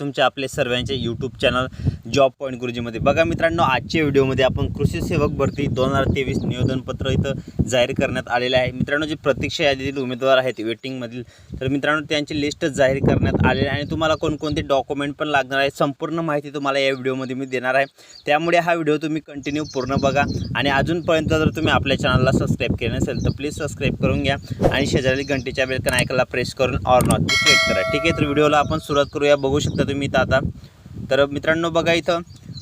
तुमच्या आपले सर्वांचे यूट्यूब चॅनल जॉब पॉईंट गुरुजीमध्ये बघा मित्रांनो आजच्या व्हिडिओमध्ये आपण कृषी सेवक भरती दोन हजार तेवीस निवेदनपत्र इथं जाहीर करण्यात आलेलं आहे. मित्रांनो जे प्रतीक्षा यादीतील उमेदवार आहेत वेटिंगमधील तर मित्रांनो त्यांची लिस्ट जाहीर करण्यात आलेली आहे आणि तुम्हाला कोणकोणते डॉक्युमेंट पण लागणार आहे संपूर्ण माहिती तुम्हाला या व्हिडिओमध्ये मी देणार आहे. त्यामुळे हा व्हिडिओ तुम्ही कंटिन्यू पूर्ण बघा आणि अजूनपर्यंत जर तुम्ही आपल्या चॅनलला सबस्क्राईब केलं नसेल तर प्लीज सबस्क्राईब करून घ्या आणि शेजारी घंटेच्या बेलकन ऐकायला प्रेस करून ऑर नॉट सिलेक्ट करा. ठीक आहे तर व्हिडिओला आपण सुरुवात करूया. बघू शकता तुम्ही इथं आता. तर मित्रांनो बघा इथं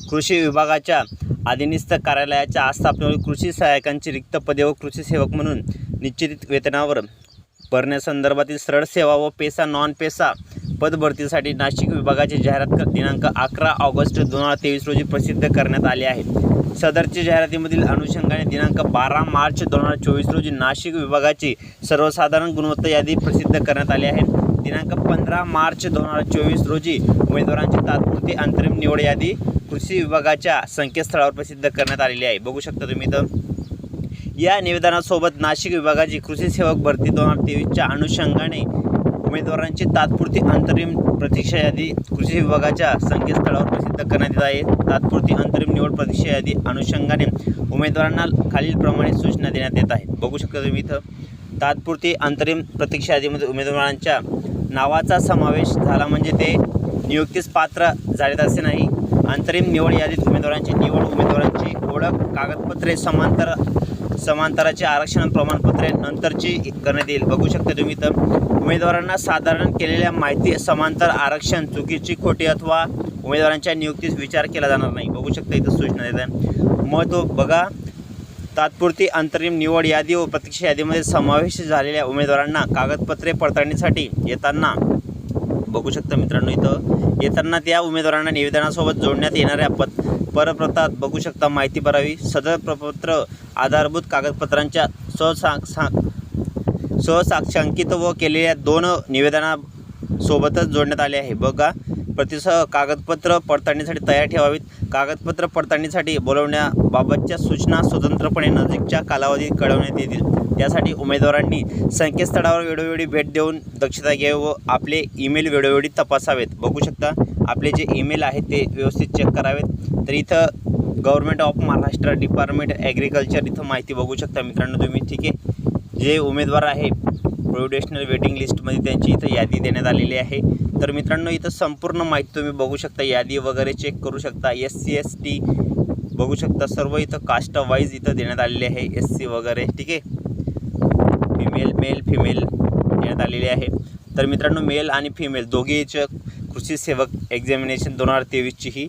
कृषी विभागाच्या अधिनिस्थ कार्यालयाच्या आस्थापनेवर कृषी सहाय्यकांची रिक्त पदे व कृषी सेवक म्हणून निश्चित वेतनावर भरण्यासंदर्भातील सरळ सेवा व पेसा नॉन पेसा पदभरतीसाठी नाशिक विभागाची जाहिरात दिनांक अकरा ऑगस्ट दोन हजार तेवीस रोजी प्रसिद्ध करण्यात आली आहे सदरच्या जाहिरातीमधील अनुषंगाने दिनांक बारा मार्च दोन हजार चोवीस रोजी नाशिक विभागाची सर्वसाधारण गुणवत्ता यादी प्रसिद्ध करण्यात आली आहे. दिनांक पंधरा मार्च दोन हजार चोवीस रोजी उमेदवारांची तात्पुरती अंतरिम निवड यादी कृषी विभागाच्या संकेतस्थळावर प्रसिद्ध करण्यात आलेली आहे. बघू शकता तुम्ही इथं. या निवेदनासोबत नाशिक विभागाची कृषी सेवक भरती दोन हजार तेवीसच्या अनुषंगाने उमेदवारांची तात्पुरती अंतरिम प्रतीक्षा यादी कृषी विभागाच्या संकेतस्थळावर प्रसिद्ध करण्यात येत आहे. तात्पुरती अंतरिम निवड प्रतीक्षा यादी अनुषंगाने उमेदवारांना खालीलप्रमाणे सूचना देण्यात येत आहेत. बघू शकता तुम्ही इथं. तात्पुरती अंतरिम प्रतीक्षा यादीमध्ये उमेदवारांच्या नावाचा समावेश झाला म्हणजे ते नियुक्तीस पात्र झालेत असे नाही. अंतरिम निवड यादीत उमेदवारांची निवड उमेदवारांची ओळख कागदपत्रे समांतर समांतराचे आरक्षण प्रमाणपत्रे नंतरची करण्यात येईल. बघू शकता तुम्ही तर. उमेदवारांना साधारण केलेल्या माहिती समांतर आरक्षण चुकीची खोटी अथवा उमेदवारांच्या नियुक्तीस विचार केला जाणार नाही. बघू शकता इथं सूचना देत आहे. महत्त्व बघा. तात्पुरती अंतरिम निवड यादी व प्रतीक्षा यादीमध्ये समावेश झालेल्या उमेदवारांना कागदपत्रे पडताळणीसाठी येताना बघू शकता मित्रांनो इथं. येताना त्या उमेदवारांना निवेदनासोबत जोडण्यात येणाऱ्या पत परप्रतात बघू शकता माहिती भरावी. सदर प्रपत्र आधारभूत कागदपत्रांच्या स्वसा सा व केलेल्या दोन निवेदनासोबतच जोडण्यात आले आहे. बघा. प्रतिसह कागदपत्र पडताळणीसाठी तयार ठेवावीत. कागदपत्र पडताळणीसाठी बोलवण्याबाबतच्या सूचना स्वतंत्रपणे नजीकच्या कालावधीत कळवण्यात येतील. त्यासाठी उमेदवारांनी संकेतस्थळावर वेळोवेळी भेट देऊन दक्षता घ्यावी व आपले ईमेल वेळोवेळी तपासावेत. बघू शकता आपले जे ईमेल आहेत ते व्यवस्थित चेक करावेत. तर इथं government of Maharashtra department agriculture इथं माहिती बघू शकता मित्रांनो तुम्ही. ठीक आहे. जे उमेदवार आहे प्रोविडेशनल वेटिंग लिस्टमध्ये त्यांची इथं यादी देण्यात आलेली आहे. तर मित्रांनो इथं संपूर्ण माहिती तुम्ही बघू शकता. यादी वगैरे चेक करू शकता. एस सी एस टी बघू शकता. सर्व इथं कास्ट वाईज इथं देण्यात आलेले आहे. एस सी वगैरे ठीक आहे? फिमेल मेल फिमेल देण्यात आलेले आहे. तर मित्रांनो मेल आणि फिमेल दोघीच्या कृषी सेवक एक्झामिनेशन दोन हजार तेवीसची ही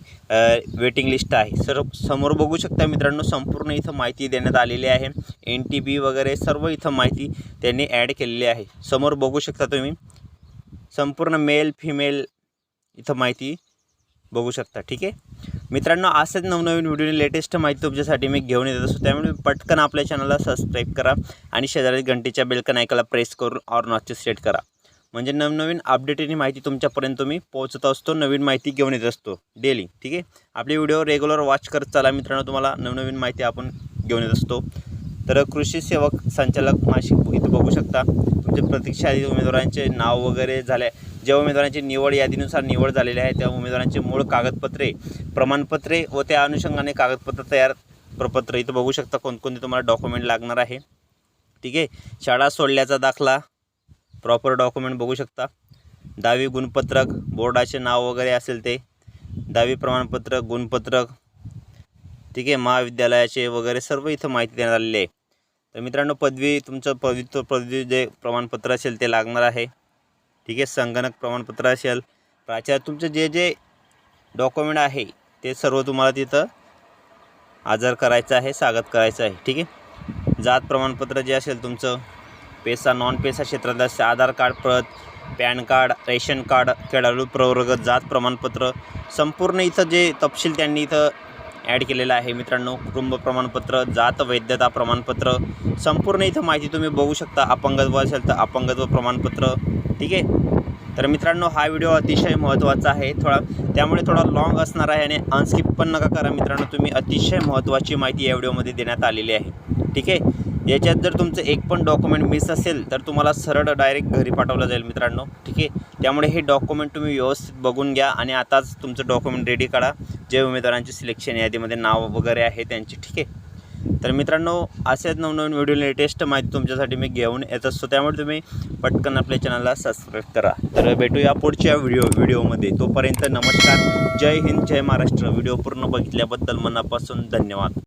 वेटिंग लिस्ट आहे. सर समोर बघू शकता मित्रांनो संपूर्ण इथं माहिती देण्यात आलेली आहे. एन टी बी वगैरे सर्व इथं माहिती त्यांनी ॲड केलेली आहे. समोर बघू शकता तुम्ही. संपूर्ण मेल फिमेल इथं माहिती बघू शकता ठीक आहे? मित्रांनो असंच नवनवीन व्हिडिओ लेटेस्ट माहिती तुमच्यासाठी मी घेऊन येत असतो. त्यामुळे पटकन आपल्या चॅनलला सबस्क्राईब करा आणि शेजारी घंटेच्या बेलकन ऐकायला प्रेस करून ऑर नॉटचे सेट करा. म्हणजे नवनवीन अपडेटेड माहिती तुमच्यापर्यंत मी पोहोचत असतो नवीन माहिती घेऊन येत असतो डेली ठीक आहे? आपले व्हिडिओ रेग्युलर वॉच करत चला मित्रांनो तुम्हाला नवनवीन माहिती आपण घेऊन येत असतो. तर कृषी सेवक संचालक मासिक इथं बघू शकता. तुमचे प्रतीक्षा यादी उमेदवारांचे नाव वगैरे झाले. ज्या उमेदवारांची निवड यादीनुसार निवड झालेली आहे त्या उमेदवारांचे मूळ कागदपत्रे प्रमाणपत्रे व त्या अनुषंगाने कागदपत्र तयार प्रपत्र इथं बघू शकता. कोणकोणते तुम्हाला डॉक्युमेंट लागणार आहे? ठीक आहे. शाळा सोडल्याचा दाखला प्रॉपर डॉक्युमेंट बघू शकता. दहावी गुणपत्रक बोर्डाचे नाव वगैरे असेल ते. दहावी प्रमाणपत्र गुणपत्रक ठीक आहे महाविद्यालयाचे वगैरे सर्व इथं माहिती देण्यात आलेली आहे. तर मित्रांनो पदवी तुमचं पवित्र पदवी जे प्रमाणपत्र असेल ते लागणार आहे. ठीक आहे संगणक प्रमाणपत्र असेल. प्राचार्य तुमचं जे जे डॉक्युमेंट आहे ते सर्व तुम्हाला तिथं हजर करायचं आहे स्वागत करायचं आहे. ठीक आहे? जात प्रमाणपत्र जे असेल तुमचं पेसा नॉन पेसा क्षेत्रात असेल आधार कार्ड प्रत पॅन कार्ड रेशन कार्ड खेळाडू प्रवर्ग जात प्रमाणपत्र संपूर्ण इथं जे तपशील त्यांनी इथं ॲड केलेलं आहे. मित्रांनो कुटुंब प्रमाणपत्र जात वैधता प्रमाणपत्र संपूर्ण इथं माहिती तुम्ही बघू शकता. अपंगत्व असेल तर अपंगत्व प्रमाणपत्र ठीक आहे? तर मित्रांनो हा व्हिडिओ अतिशय महत्त्वाचा आहे. थोडा त्यामुळे थोडा लॉंग असणार आहे आणि अनस्किप पण नका करा. मित्रांनो तुम्ही अतिशय महत्त्वाची माहिती या व्हिडिओमध्ये देण्यात आलेली आहे. ठीक आहे? याच्यात जर तुमचं एक पण डॉक्युमेंट मिस असेल तर तुम्हाला सरळ डायरेक्ट घरी पाठवलं जाईल मित्रांनो. ठीक आहे? त्यामुळे हे डॉक्युमेंट तुम्ही व्यवस्थित बघून घ्या आणि आताच तुमचं डॉक्युमेंट रेडी करा जे उमेदवारांची सिलेक्शन यादीमध्ये नाव वगैरे आहे त्यांची ठीक आहे? तर मित्रांनो असेच नवनवीन व्हिडिओ लेटेस्ट माहिती तुमच्यासाठी मी घेऊन येत असतो. त्यामुळे तुम्ही पटकन आपल्या चॅनलला सबस्क्राईब करा. तर भेटूया पुढच्या व्हिडिओ व्हिडिओमध्ये तोपर्यंत नमस्कार. जय हिंद जय महाराष्ट्र. व्हिडिओ पूर्ण बघितल्याबद्दल मनापासून धन्यवाद.